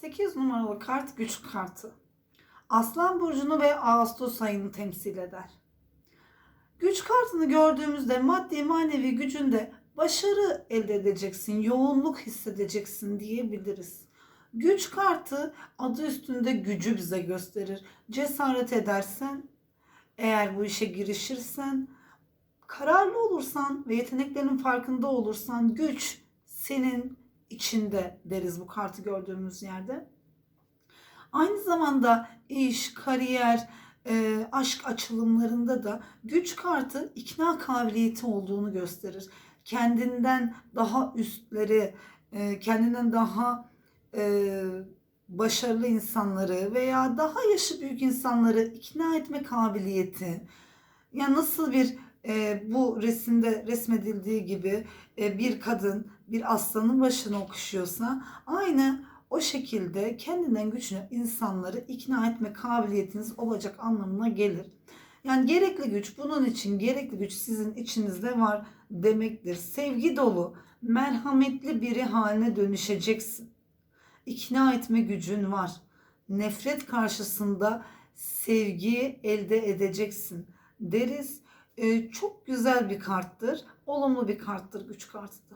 8 numaralı kart güç kartı. Aslan burcunu ve Ağustos ayını temsil eder. Güç kartını gördüğümüzde maddi manevi gücünde başarı elde edeceksin, yoğunluk hissedeceksin diyebiliriz. Güç kartı adı üstünde gücü bize gösterir. Cesaret edersen, eğer bu işe girişirsen, kararlı olursan ve yeteneklerinin farkında olursan güç senin içinde deriz bu kartı gördüğümüz yerde. Aynı zamanda iş, kariyer, e, aşk açılımlarında da güç kartı ikna kabiliyeti olduğunu gösterir. Kendinden daha üstleri, e, kendinden daha e, başarılı insanları veya daha yaşı büyük insanları ikna etme kabiliyeti. Ya nasıl bir e, bu resimde resmedildiği gibi e, bir kadın bir aslanın başını okşuyorsa aynı o şekilde kendinden güçlü insanları ikna etme kabiliyetiniz olacak anlamına gelir. Yani gerekli güç bunun için gerekli güç sizin içinizde var demektir. Sevgi dolu, merhametli biri haline dönüşeceksin. İkna etme gücün var. Nefret karşısında sevgi elde edeceksin deriz. Ee, çok güzel bir karttır. Olumlu bir karttır güç kartı da.